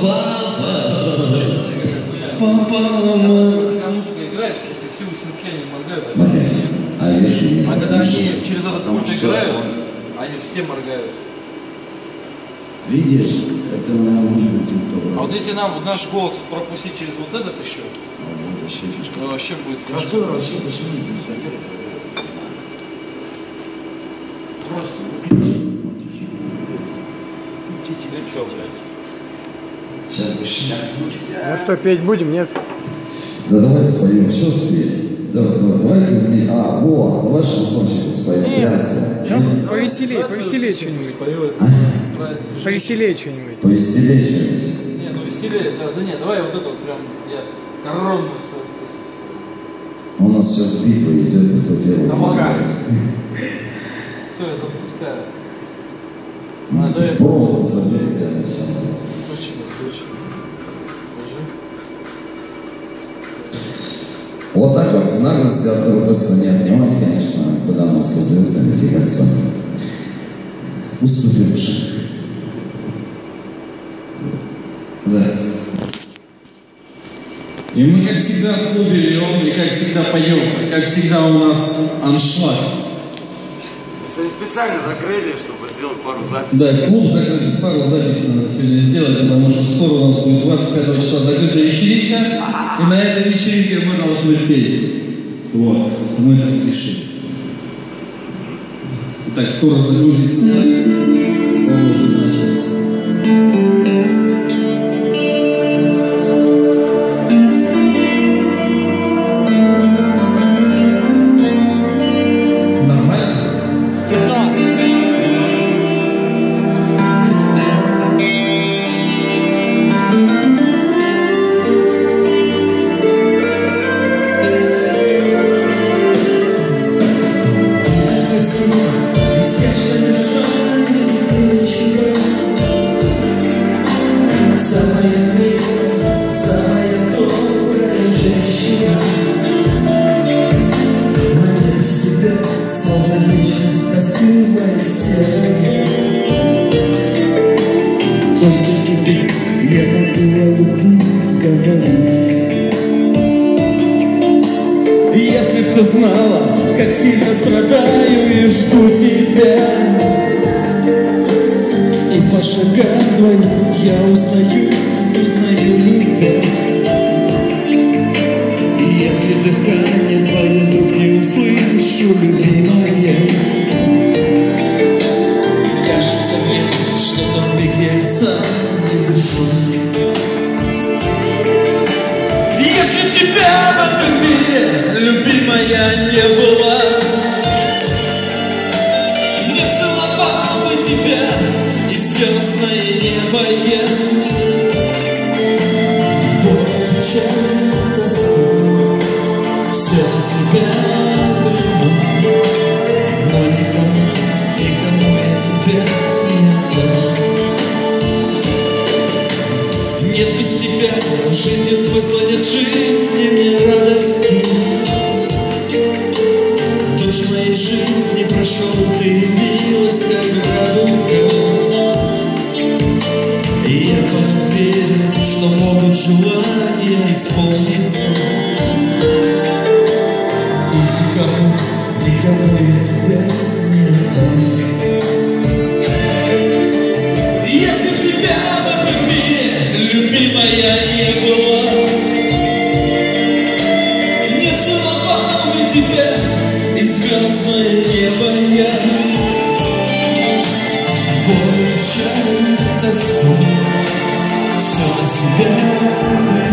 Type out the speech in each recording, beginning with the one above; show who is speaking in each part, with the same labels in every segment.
Speaker 1: папа Папа, мама
Speaker 2: Когда музыка играет, эти все усилки они Моргают.
Speaker 3: Моргают. А
Speaker 2: А когда они через этот пульт играют, они все моргают.
Speaker 3: Видишь, это может быть это
Speaker 2: А вот если нам вот наш голос пропустить через вот этот еще,
Speaker 3: вот вообще фишка.
Speaker 2: то вообще будет фишка.
Speaker 3: Хорошо, вообще почему не? Просто.
Speaker 4: Ну что, петь будем, нет?
Speaker 3: Да давай споем, что спеть? Давай, давай, давай, а, во, давай шансончик споем. Грация.
Speaker 4: Ну, повеселее, повеселее что-нибудь.
Speaker 2: Это.
Speaker 4: Повеселее что-нибудь.
Speaker 3: Повеселее что-нибудь.
Speaker 2: Не, ну веселее, да, да нет, давай вот это вот прям, я коронную свою.
Speaker 3: У нас сейчас битва идет, и кто первый.
Speaker 2: Помогай. Все, я запускаю.
Speaker 3: Ну,
Speaker 2: да, это-
Speaker 3: провод забери прямо сейчас.
Speaker 2: Точно, точно. Держи.
Speaker 3: Вот так вот, в наглости Артура быстро не отнимать, конечно, куда нас со звездами тягаться. Шаг. Раз.
Speaker 5: И мы, как всегда, в клубе Леон, и как всегда поем, и как всегда у нас аншлаг.
Speaker 6: Сегодня специально закрыли, чтобы сделать пару записей.
Speaker 5: Да, клуб закрыт, пару записей надо сегодня сделать, потому что скоро у нас будет 25 числа закрытая вечеринка, и на этой вечеринке мы должны петь. Вот, мы решили. Итак, скоро загрузится,
Speaker 1: Только тебе. Я могу о любви говорить
Speaker 5: Если б ты знала, как сильно страдаю и жду тебя.
Speaker 1: И по шагам твоим я узнаю, узнаю любовь И если дыхание твое вдруг не услышу, любимая Вот печаль, тоску, все себя думаю Но никому, никому я тебя не отдам Нет без тебя в жизни смысла, нет жизни, мне радости. Дождь моей жизни прошел, ты явилась, тебя и звездное небо я. Боль, печаль, тоску Все на себя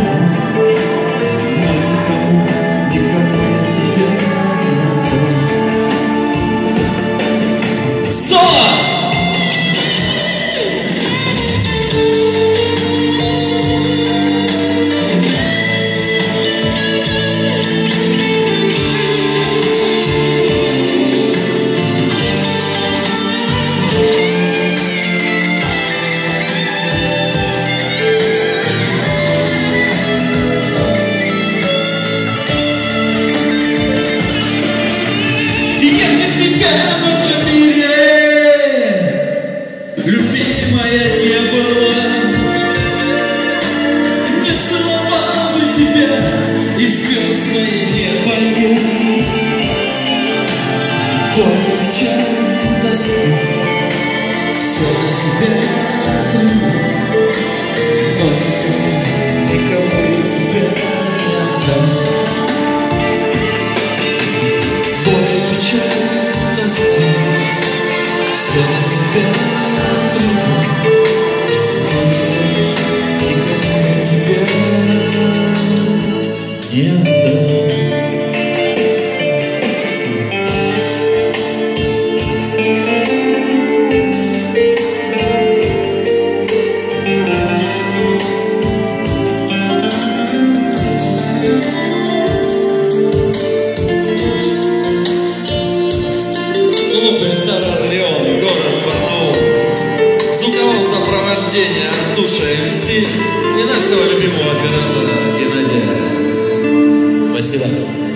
Speaker 1: Боль, печаль, тоску Все на себя Но никому, я тебя не отдам. Боль, печаль, тоску Все на себя сопровождения Артуша МС и нашего любимого оператора Геннадия. Спасибо.